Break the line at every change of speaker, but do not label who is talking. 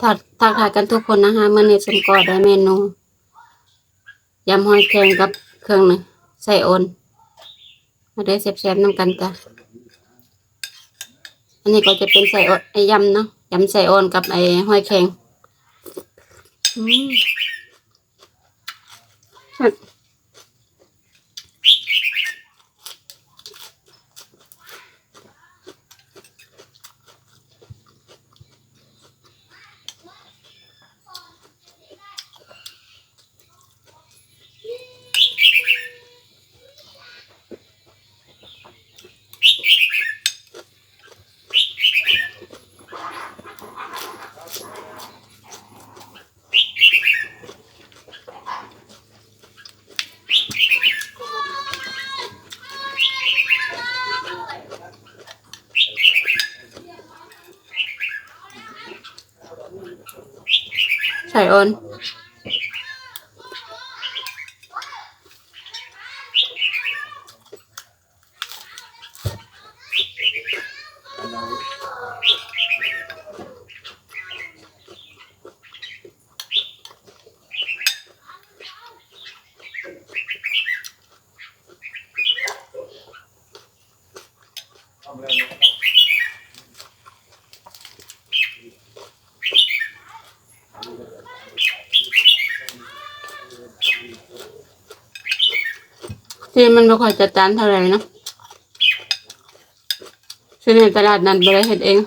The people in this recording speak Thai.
ทักทักทายกันทุกคนนะคะเมื่อนี้ฉันก็ได้เมนูยำหอยแครงกับเครื่องหนึงใส่โอนมาได้แซ่บๆน้ำกันจ้ะอันนี้ก็จะเป็นใส่โอนไอ้ยำเนาะยำใส่โอนกับไอ้หอยแครงอืม ใส่โอนที่ มันไม่ค่อยจัดจานเท่าไหร่นะซื้อในตลาดนัดบริเฮ็ดเอง